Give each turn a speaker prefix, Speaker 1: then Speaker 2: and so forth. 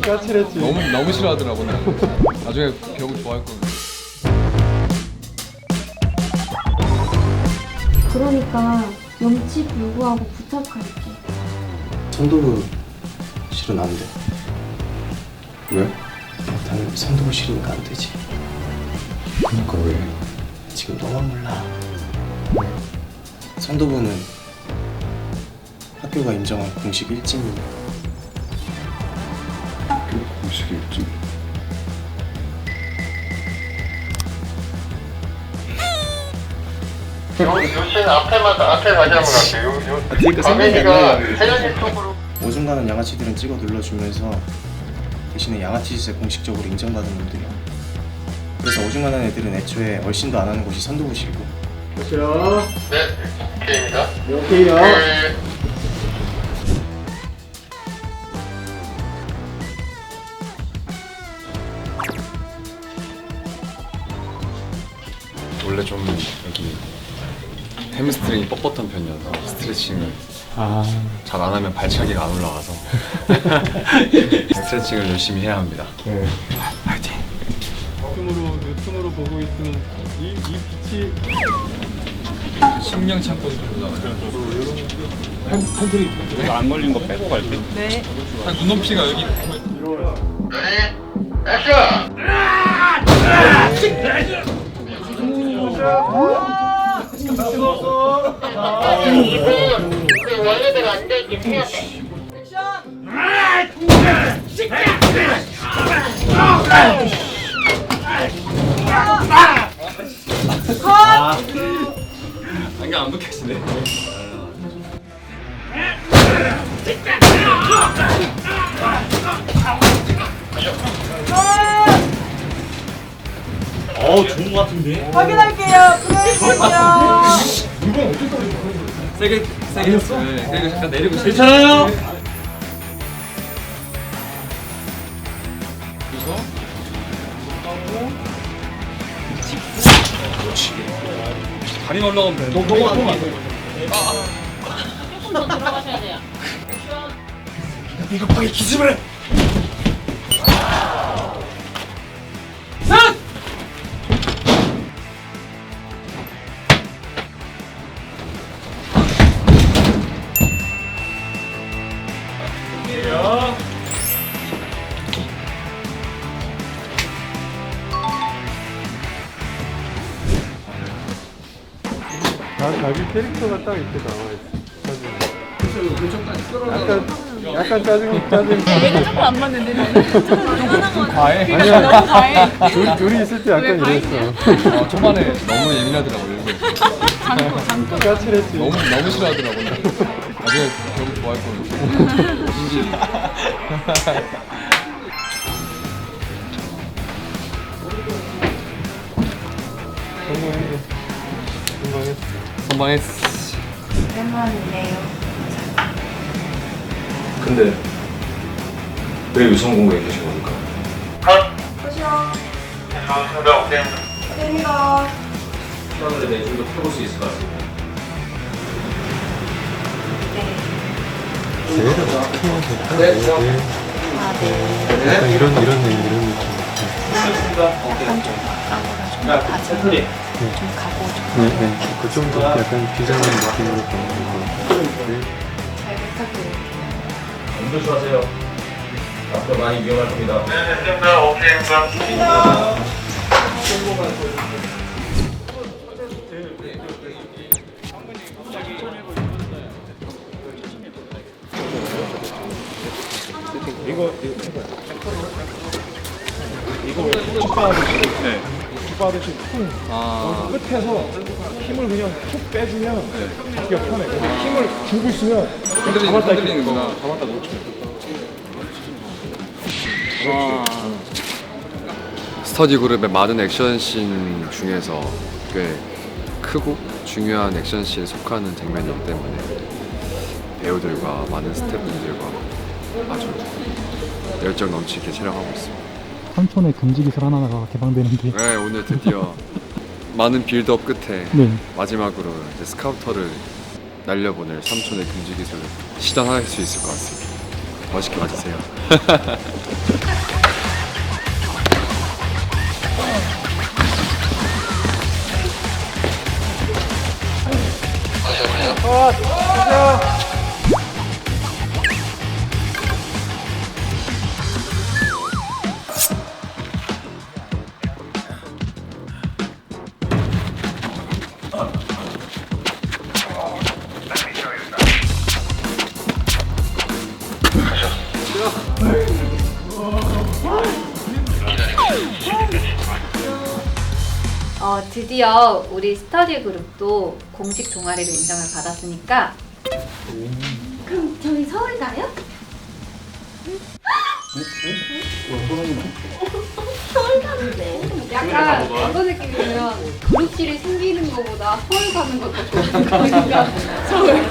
Speaker 1: 까칠했지.
Speaker 2: 너무 너무 싫어하더라고 나. 나중에 결국 좋아할 거야.
Speaker 3: 그러니까 염치 불구하고 부탁할게.
Speaker 4: 선도부 실은 안 돼. 왜? 당연히 선도부 실이니까 안 되지.
Speaker 1: 그니까 왜?
Speaker 4: 지금 너만 몰라. 선도부는 학교가 인정한 공식 일진이야.
Speaker 1: 있지.
Speaker 5: 요시는 앞에만 앞에 다시 한번 갈게요. 요.
Speaker 4: 아, 그러니까 생각이 안
Speaker 5: 광민이가
Speaker 4: 나요.
Speaker 5: 혜연이 쪽으로.
Speaker 4: 오중간한 양아치들은 찍어 눌러주면서 대신에 양아치 짓을 공식적으로 인정받은 놈들이야. 그래서 오중간한 애들은 애초에 얼씬도 안 하는 곳이 선도부실이고
Speaker 5: 네, 오케이입니다.
Speaker 1: 오케이요.
Speaker 5: 네.
Speaker 6: 원래 좀 여기 햄스트링이 뻣뻣한 편이어서 스트레칭을
Speaker 1: 아,
Speaker 6: 잘 안 하면 발차기가 안 올라가서 스트레칭을 열심히 해야 합니다.
Speaker 1: 네.
Speaker 6: 파이팅!
Speaker 1: 유튜브로 유튜브로 보고 있으면 이, 이 빛이
Speaker 2: 식량 창고 들어가요. 한 눈높이가 여기.
Speaker 5: 레 이분 그 원래대로 앉아 있긴 해야 돼.
Speaker 6: 안경 안 벗겨지네.
Speaker 7: 확인할게요. 프레이션 이요.
Speaker 2: 세게 세게 했어. 네, 그리고 잠깐 내리고 있어.
Speaker 1: 괜찮아요?
Speaker 2: 다리 올라가면 돼.
Speaker 1: 너 너가 하면 안 돼.
Speaker 8: 조금 더 들어가셔야 돼요.
Speaker 1: 자, 자기 캐릭터가 딱 이렇게 나와 있어. 약간 약간 짜증 짜증.
Speaker 7: 얘가 조금 안 맞는데 너는?
Speaker 2: 과해.
Speaker 1: 아니야.
Speaker 7: 너무 과해.
Speaker 1: 둘 둘이 있을 때 약간
Speaker 7: 왜
Speaker 1: 이랬어.
Speaker 2: 어, 초반에 너무 예민하더라고 일본.
Speaker 7: 장고 장고.
Speaker 1: 까칠했지.
Speaker 2: 너무 너무 싫어하더라고 나. 나중에 결국 좋아할 거야. 신기.
Speaker 1: 성공했네. 성공했어.
Speaker 2: 선방했어.
Speaker 3: 오랜만이네요.
Speaker 9: 근데 왜 유성 공부에 계신 겁니까?
Speaker 5: 컷.
Speaker 3: 보시오.
Speaker 5: 좋습니다. 오케이.
Speaker 3: 됩니다.
Speaker 9: 시간을 내주도 펴볼 수 있을 것 같습니다.
Speaker 1: 제일 어떻게 하면 될까? 네. 약간 이런 이런 느낌 이런 느낌. 네, 네. 그좀더 약간 비장한 느낌으로 보는 거. 네.
Speaker 3: 잘 부탁드릴게요.
Speaker 9: 좀 조심하세요. 앞으로 많이 위험할 겁니다.
Speaker 5: 네, 됐습니다. 오케이입니다.
Speaker 2: 아.
Speaker 1: 끝에서 힘을 그냥 툭 빼주면 잡기가 편해. 근데 힘을 주고 있으면
Speaker 2: 흔들리는 흔들리는구나.
Speaker 1: 잡았다 놓쳐.
Speaker 6: 스터디 그룹의 많은 액션씬 중에서 꽤 크고 중요한 액션씬에 속하는 장면이기 때문에 배우들과 많은 스태프분들과 아주 열정 넘치게 촬영하고 있습니다.
Speaker 10: 삼촌의 금지기술 하나가 개방되는데
Speaker 6: 네 오늘 드디어 많은 빌드업 끝에
Speaker 10: 네.
Speaker 6: 마지막으로 이제 스카우터를 날려보낼 삼촌의 금지기술 시전할 수 있을 것 같습니다 멋있게 맞으세요
Speaker 1: 아, 진짜.
Speaker 3: 어, 드디어 우리 스터디 그룹도 공식 동아리로 인정을 받았으니까. 그럼 저희 서울 가요? 서울 가는데. 약간 어떤 느낌이냐면 그룹끼리 생기는 것보다 서울 가는 것도 좋은 거니까. 서울